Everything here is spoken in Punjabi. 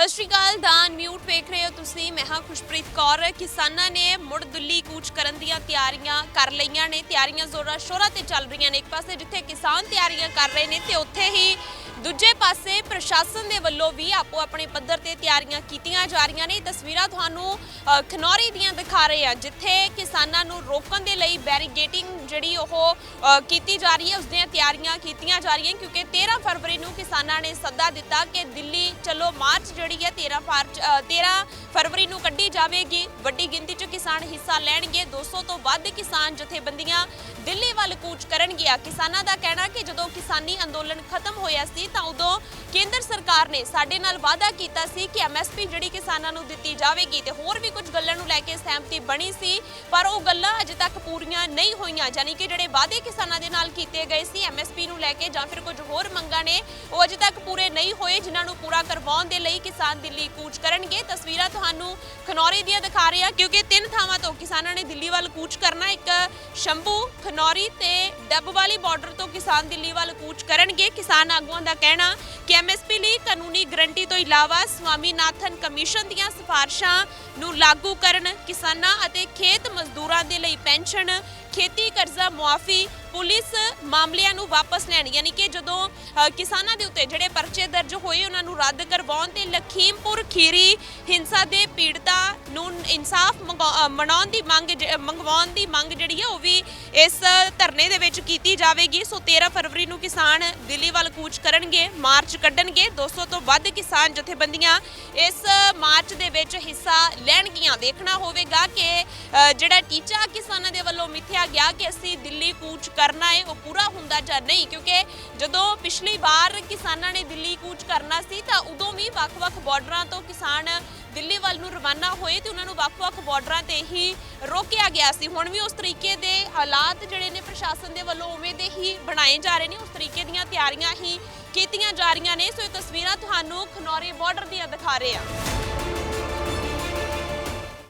ਸਤਿ ਸ਼੍ਰੀ ਅਕਾਲ ਦਾਨ ਮਿਊਟ ਵੇਖ ਰਹੇ ਹੋ ਤੁਸੀਂ। ਮੈਂ ਹਾਂ ਖੁਸ਼ਪ੍ਰੀਤ ਕੌਰ। ਕਿਸਾਨਾਂ ਨੇ ਮੁੜ ਦਿੱਲੀ ਕੂਚ ਕਰਨ ਦੀਆਂ ਤਿਆਰੀਆਂ ਕਰ ਲਈਆਂ ਨੇ। ਤਿਆਰੀਆਂ ਜ਼ੋਰਾਂ ਸ਼ੋਰਾਂ ਤੇ ਚੱਲ ਰਹੀਆਂ ਨੇ ਇੱਕ ਪਾਸੇ ਜਿੱਥੇ ਕਿਸਾਨ ਤਿਆਰੀਆਂ ਕਰ ਰਹੇ ਨੇ ਤੇ ਉੱਥੇ ਹੀ ਦੂਜੇ ਪਾਸੇ ਪ੍ਰਸ਼ਾਸਨ ਦੇ ਵੱਲੋਂ ਵੀ ਆਪੋ ਆਪਣੇ ਪੱਧਰ ਤੇ ਤਿਆਰੀਆਂ ਕੀਤੀਆਂ ਜਾ ਰਹੀਆਂ ਨੇ। ਤਸਵੀਰਾਂ ਤੁਹਾਨੂੰ ਖਨੌਰੀ ਦੀਆਂ ਦਿਖਾ ਰਹੇ ਆ ਜਿੱਥੇ ਕਿਸਾਨਾਂ ਨੂੰ ਰੋਕਣ ਦੇ ਲਈ ਬੈਰੀਗੇਟਿੰਗ ਜਿਹੜੀ ਉਹ ਕੀਤੀ ਜਾ ਰਹੀ ਹੈ ਉਸ ਦੀਆਂ ਤਿਆਰੀਆਂ ਕੀਤੀਆਂ ਜਾ ਰਹੀਆਂ ਕਿਉਂਕਿ 13 ਫਰਵਰੀ ਨੂੰ ਕਿਸਾਨਾਂ ਨੇ ਸੱਦਾ ਦਿੱਤਾ ਕਿ ਦਿੱਲੀ, ਚਲੋ ਮਾਰਚ ਜਿਹੜੀ ਹੈ 13 ਮਾਰਚ 13 ਫਰਵਰੀ ਨੂੰ ਕੱਢੀ ਜਾਵੇਗੀ। ਵੱਡੀ ਗਿਣਤੀ 'ਚ ਕਿਸਾਨ ਹਿੱਸਾ ਲੈਣਗੇ। 200 ਤੋਂ ਵੱਧ ਕਿਸਾਨ ਜਥੇਬੰਦੀਆਂ ਦਿੱਲੀ ਵੱਲ ਕੂਚ ਕਰਨਗੀਆਂ ਕਿਸਾਨਾਂ ਦਾ ਕਹਿਣਾ ਕਿ ਜਦੋਂ ਕਿਸਾਨੀ ਅੰਦੋਲਨ ਖਤਮ ਹੋਇਆ ਸੀ, ਤਾਂ ਉਦੋਂ ਕੇਂਦਰ ਸਰਕਾਰ ਨੇ ਸਾਡੇ ਨਾਲ ਵਾਅਦਾ ਕੀਤਾ ਸੀ ਕਿ ਐਮਐਸਪੀ ਜਿਹੜੀ ਕਿਸਾਨਾਂ ਨੂੰ ਦਿੱਤੀ ਜਾਵੇਗੀ ਤੇ ਹੋਰ ਵੀ ਕੁਝ ਗੱਲਾਂ ਨੂੰ ਲੈ ਕੇ ਸਹਿਮਤੀ ਬਣੀ ਸੀ, ਪਰ ਉਹ ਗੱਲਾਂ ਅਜੇ ਤੱਕ ਪੂਰੀਆਂ ਨਹੀਂ ਹੋਈਆਂ। ਯਾਨੀ ਕਿ ਜਿਹੜੇ ਵਾਅਦੇ ਕਿਸਾਨਾਂ ਦੇ ਨਾਲ ਕੀਤੇ ਗਏ ਸੀ ਐਮਐਸਪੀ ਨੂੰ ਲੈ ਕੇ ਜਾਂ ਫਿਰ ਕੁਝ ਹੋਰ ਮੰਗਾਂ ਨੇ, ਉਹ ਅਜੇ ਤੱਕ ਪੂਰੇ ਨਹੀਂ ਹੋਏ, ਜਿਨ੍ਹਾਂ ਨੂੰ ਪੂਰਾ ਕਰਵਾਉਣ ਦੇ ਲਈ ਕਿਸਾਨ ਦਿੱਲੀ ਕੂਚ ਕਰਨਗੇ। ਤਸਵੀਰਾਂ ਤੁਹਾਨੂੰ ਖਨੌਰੀ ਦੀਆਂ ਦਿਖਾ ਰਹੇ ਹਾਂ, ਕਿਉਂਕਿ ਤਿੰਨ ਥਾਵਾਂ ਤੋਂ ਕਿਸਾਨਾਂ ਨੇ ਦਿੱਲੀ ਵੱਲ ਕੂਚ ਕਰਨਾ ਇੱਕ ਸ਼ੰਭੂ, ਖਨੌਰੀ ਤੇ ਡੱਬਵਾਲੀ ਬਾਰਡਰ ਤੋਂ ਕਿਸਾਨ ਦਿੱਲੀ ਵੱਲ ਕੂਚ ਕਰਨਗੇ। ਕਿਸਾਨ ਆਗੂਆਂ ਦਾ ਕਹਿਣਾ, ਕਿ ਐਮਐਸਪੀ ਲਈ ਕਾਨੂੰਨੀ ਗਰੰਟੀ ਤੋਂ ਇਲਾਵਾ ਸਵਾਮੀਨਾਥਨ ਕਮਿਸ਼ਨ ਦੀਆਂ ਸਿਫਾਰਸ਼ਾਂ ਨੂੰ ਲਾਗੂ ਕਰਨ ਕਿਸਾਨਾਂ ਅਤੇ ਖੇਤ ਮਜ਼ਦੂਰਾਂ ਦੇ ਲਈ ਪੈਨਸ਼ਨ, ਖੇਤੀ ਕਰਜ਼ਾ ਮੁਆਫੀ ਪੁਲਿਸ ਮਾਮਲਿਆਂ ਨੂੰ ਵਾਪਸ ਲੈਣ, ਯਾਨੀ ਕਿ ਜਦੋਂ ਕਿਸਾਨਾਂ ਦੇ ਉੱਤੇ ਜਿਹੜੇ ਪਰਚੇ ਦਰਜ ਹੋਏ ਉਹਨਾਂ ਨੂੰ ਰੱਦ ਕਰਵਾਉਣ ਤੇ ਲਖੀਮਪੁਰ ਖੀਰੀ ਹਿੰਸਾ ਦੇ ਪੀੜਤਾਂ ਨੂੰ ਇਨਸਾਫ ਮੰਗਵਾ- ਮਨਾਉਣ ਦੀ ਮੰਗ ਜ- ਮੰਗਵਾਉਣ ਦੀ ਮੰਗ ਜਿਹੜੀ ਹੈ ਉਹ ਵੀ ਇਸ ਧਰਨੇ ਦੇ ਵਿੱਚ ਕੀਤੀ ਜਾਵੇਗੀ। ਸੋ 13 ਫਰਵਰੀ ਨੂੰ ਕਿਸਾਨ ਦਿੱਲੀ ਵੱਲ ਕੂਚ ਕਰਨਗੇ, ਮਾਰਚ ਕੱਢਣਗੇ। 200 ਤੋਂ ਵੱਧ ਕਿਸਾਨ ਜਥੇਬੰਦੀਆਂ ਇਸ ਮਾਰਚ ਦੇ ਵਿੱਚ ਹਿੱਸਾ ਲੈਣਗੀਆਂ। ਦੇਖਣਾ ਹੋਵੇਗਾ ਕਿ ਜਿਹੜਾ ਟੀਚਾ ਕਿਸਾਨਾਂ ਦੇ ਵੱਲੋਂ ਮਿੱਥਿਆ ਗਿਆ ਕਿ ਅਸੀਂ ਦਿੱਲੀ ਕੂਚ ਕਰਨਾ ਹੈ, ਉਹ ਪੂਰਾ ਹੁੰਦਾ ਜਾਂ ਨਹੀਂ? ਕਿਉਂਕਿ ਜਦੋਂ ਪਿਛਲੀ ਵਾਰ ਕਿਸਾਨਾਂ ਨੇ ਦਿੱਲੀ ਕੂਚ ਕਰਨਾ ਸੀ, ਤਾਂ ਉਦੋਂ ਵੀ ਵੱਖ-ਵੱਖ ਬਾਰਡਰਾਂ ਤੋਂ ਕਿਸਾਨ ਦਿੱਲੀ ਵੱਲ ਨੂੰ ਰਵਾਨਾ ਹੋਏ ਤੇ ਉਹਨਾਂ ਨੂੰ ਵੱਖ-ਵੱਖ ਬਾਰਡਰਾਂ ਤੇ ਹੀ ਰੋਕਿਆ ਗਿਆ ਸੀ। ਹੁਣ ਵੀ ਉਸ ਤਰੀਕੇ ਦੇ ਹਾਲਾਤ ਜਿਹੜੇ ਨੇ ਪ੍ਰਸ਼ਾਸਨ ਦੇ ਵੱਲੋਂ ਉਵੇਂ ਦੇ ਹੀ ਬਣਾਏ ਜਾ ਰਹੇ ਨੇ। ਉਸ ਤਰੀਕੇ ਦੀਆਂ ਤਿਆਰੀਆਂ ਹੀ ਕੀਤੀਆਂ ਜਾ ਰਹੀਆਂ ਨੇ। ਸੋ ਇਹ ਤਸਵੀਰਾਂ ਤੁਹਾਨੂੰ ਖਨੌਰੀ ਬਾਰਡਰ ਦੀਆਂ ਦਿਖਾ ਰਹੇ ਆ